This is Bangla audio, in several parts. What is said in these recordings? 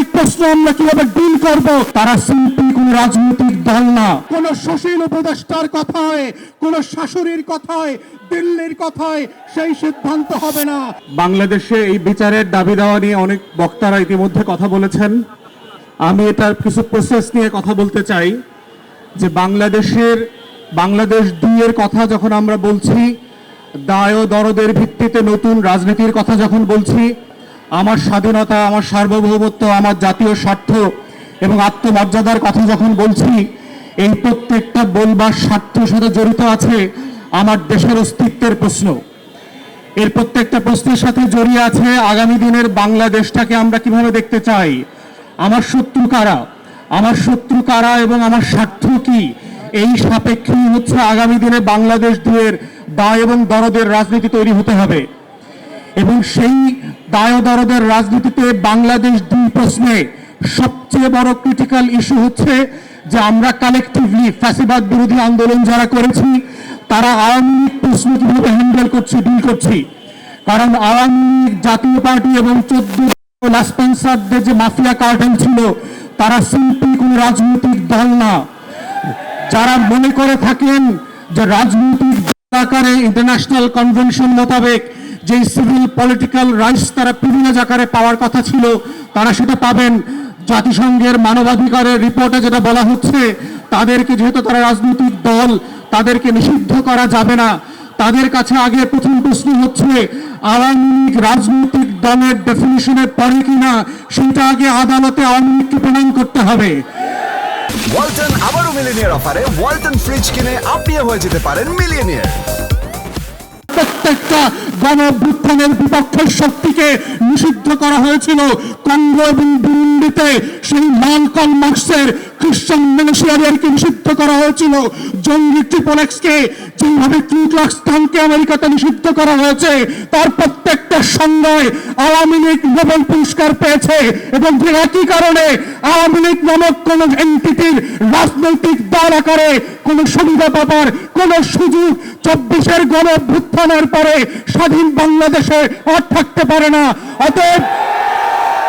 লীগ প্রশ্ন আমরা কীভাবে ডিল করব? তারা সিম্পলি কোন রাজনৈতিক দল না। কোন সুশীল উপদেষ্টার কথায়, কোন শাশুড়ির কথায়, দিল্লির কথায় সেই সিদ্ধান্ত হবে না। বাংলাদেশে এই বিচারের দাবি দেওয়া নিয়ে অনেক বক্তারা ইতিমধ্যে কথা বলেছেন। আমি এটার কিছু প্রসেস নিয়ে কথা বলতে চাই, যে বাংলাদেশের, বাংলাদেশ দুইয়ের কথা যখন আমরা বলছি, দায় ও দরদের ভিত্তিতে নতুন রাজনীতির কথা যখন বলছি আমার স্বাধীনতা, আমার সার্বভৌমত্ব, আমার জাতীয় স্বার্থ এবং আত্মমর্যাদার কথা যখন বলছি, এই প্রত্যেকটা বলবার স্বার্থের সাথে জড়িত আছে আমার দেশের অস্তিত্বের প্রশ্ন। এর প্রত্যেকটা প্রশ্নের সাথে জড়িয়ে আছে আগামী দিনের বাংলাদেশটাকে আমরা কীভাবে দেখতে চাই? আমার শত্রু কারা? আমার শত্রু কারা এবং আমার স্বার্থ কি? এই সাপেক্ষেই হচ্ছে আগামী দিনে বাংলাদেশ দুয়ের দায় এবং দরদের রাজনীতি তৈরি হতে হবে। এবং সেই দায় রাজনীতিতে বাংলাদেশ দুই প্রশ্নে। সবচেয়ে বড় ক্রিটিক্যাল ইস্যু হচ্ছে যে আমরা কালেকটিভলি ফ্যাসিবাদ বিরোধী আন্দোলন যারা করেছি, তারা আওয়ামী লীগ প্রশ্ন কীভাবে হ্যান্ডেল করছি ডিল করছি। কারণ আওয়ামী লীগ, জাতীয় পার্টি এবং চোদ্দ লাসপেন্সারদের যে মাফিয়া কার্টেল ছিল, তারা সিম্পলি কোন রাজনৈতিক দল না। যারা মনে করে থাকেন যে রাজনৈতিক আকারে ইন্টারন্যাশনাল কনভেনশন মোতাবেক যে সিভিল পলিটিক্যাল রাইটস তারা প্রিভিলেজ আকারে পাওয়ার কথা ছিল, তারা সেটা পাবেন। জাতিসংঘের মানবাধিকারের রিপোর্টে যেটা বলা হচ্ছে, তাদেরকে যেহেতু তারা রাজনৈতিক দল, তাদেরকে নিষিদ্ধ করা যাবে না। তাদের কাছে আগে প্রথম প্রশ্ন হচ্ছে, আওয়ামী লীগ রাজনৈতিক দলের ডেফিনিশনের পরে কিনা, সেটা আগে আদালতে আওয়ামী লীগকে প্রমাণ করতে হবে। ওয়ালটন আবারও মিলিনিয়ার অফারে ওয়ালটন ফ্রিজ কিনে আপনিও হয়ে যেতে পারেন মিলিয়নিয়ার প্রত্যেকটা গণভ্যুত্থানের বিপক্ষের শক্তিকে নিষিদ্ধ করা হয়েছিল। কঙ্গো এবং বুরুন্ডিতে সেই মালকল মার্কসের খ্রিস্টান মিলিশিয়ারিয়ারকে নিষিদ্ধ করা হয়েছিল। জঙ্গি ট্রিপলেক্সকে যেভাবে আমেরিকাতে নিষিদ্ধ করা হয়েছে। তার প্রত্যেকটা আওয়ামী লীগ নোবেল পুরস্কার পেয়েছে এবং একই কারণে আওয়ামী লীগ নামক কোন এন্টিটির রাজনৈতিক দল আকারে কোন সুবিধা পাবার কোন সুযোগ চব্বিশের গণ অভ্যুত্থানের পরে স্বাধীন বাংলাদেশে আর থাকতে পারে না। অতএব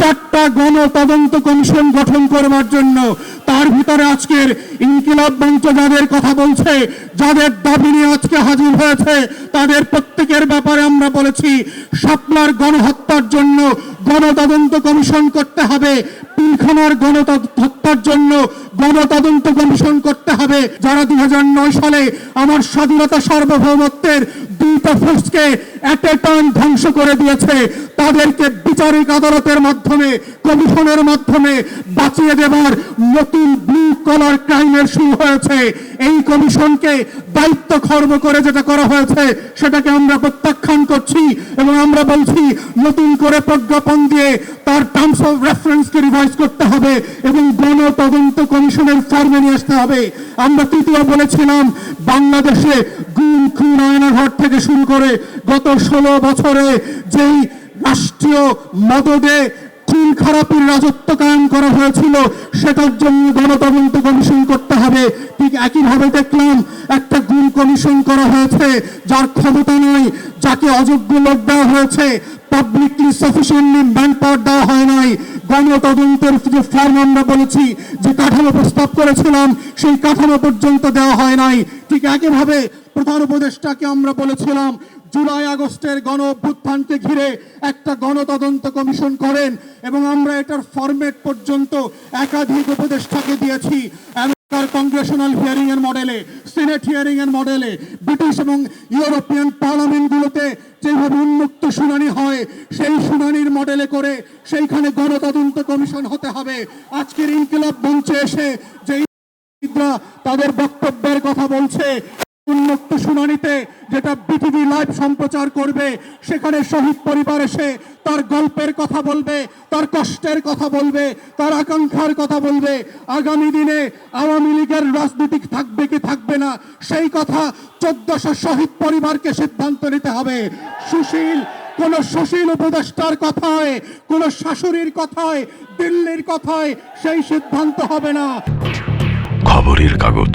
চারটা গণ তদন্ত কমিশন গঠন করবার জন্য তার ভিতরে আজকের ইনকিলাব মঞ্চ যাদের কথা বলছে, যাদের দাবি নিয়ে আজকে হাজির হয়েছে, তাদের প্রত্যেকের ব্যাপারে আমরা বলেছি, শাপলার গণহত্যার জন্য গণতদন্ত কমিশন করতে হবে, পিলখানার গণহত্যার জন্য গণতদন্ত কমিশন করতে হবে। যারা দুই হাজার নয় সালে আমার স্বাধীনতা সার্বভৌমত্বের দুইটা ফোর্সকে এট এ টাইম ধ্বংস করে দিয়েছে, তাদেরকে বিচারিক আদালতের মাধ্যমে, কমিশনের মাধ্যমে বাঁচিয়ে দেবার নতুন ব্লু কলার ক্রাইমের শুরু হয়েছে। এই কমিশনকে দায়িত্ব খর্ব করে যেটা করা হয়েছে, সেটাকে আমরা প্রত্যাখ্যান করছি এবং আমরা বলছি, নতুন করে প্রজ্ঞাপন দিয়ে তার টার্মস অফ রেফারেন্সকে রিভাইজ করতে হবে এবং গণ তদন্ত কমিশনের ফর্মে নিয়ে আসতে হবে। আমরা তৃতীয় বলেছিলাম, বাংলাদেশে গুম, খুন আয়নাঘর থেকে শুরু করে গত ষোলো বছরে যেই রাষ্ট্রীয় মদদে খুন খারাপের রাজত্ব কায়েম করা হয়েছিল, সেটার জন্য গণতদন্ত কমিশন করতে হবে। ঠিক একইভাবে দেখলাম, একটা গুম কমিশন করা হয়েছে, যার ক্ষমতা নেই, যাকে অযোগ্য লোক দেওয়া হয়েছে পাবলিকলি সাফিসিয়েন্টলি ম্যান পাওয়ার দেওয়া হয় নাই। গণতদন্তের যে ফর্ম আমরা বলেছি, যে কাঠামো প্রস্তাব করেছিলাম, সেই কাঠামো পর্যন্ত দেওয়া হয় নাই। ঠিক একইভাবে প্রধান উপদেষ্টাকে আমরা বলেছিলাম, জুলাই আগস্টের গণ অভ্যুত্থানকে ঘিরে একটা গণতদন্ত কমিশন করেন এবং আমরা এটার ফরম্যাট পর্যন্ত একাধিক উপদেষ্টাকে দিয়েছি। আমেরিকার কংগ্রেশনাল হিয়ারিং এর মডেলে সিনেট হিয়ারিং এর মডেলে ব্রিটিশ এবং ইউরোপিয়ান পার্লামেন্টগুলোতে যেভাবে উন্মুক্ত শুনানি হয়, সেই শুনানির মডেলে করে সেইখানে গণতদন্ত কমিশন হতে হবে। আজকের ইনকিলাব মঞ্চে এসে যে তাদের বক্তব্যের কথা বলছে উন্মুক্ত শুনানিতে যেটা বিটিভি লাইভ সম্প্রচার করবে, সেখানে শহীদ পরিবার এসে তার গল্পের কথা বলবে, তার কষ্টের কথা বলবে, তার আকাঙ্ক্ষার কথা বলবে। আগামী দিনে আওয়ামী লীগের রাজনীতি থাকবে কি থাকবে না, সেই কথা চোদ্দশো শহীদ পরিবারকে সিদ্ধান্ত নিতে হবে। সুশীল, কোন সুশীল উপদেষ্টার কথায়, কোন শাশুড়ির কথায়, দিল্লির কথায় সেই সিদ্ধান্ত হবে না। খবরের কাগজ।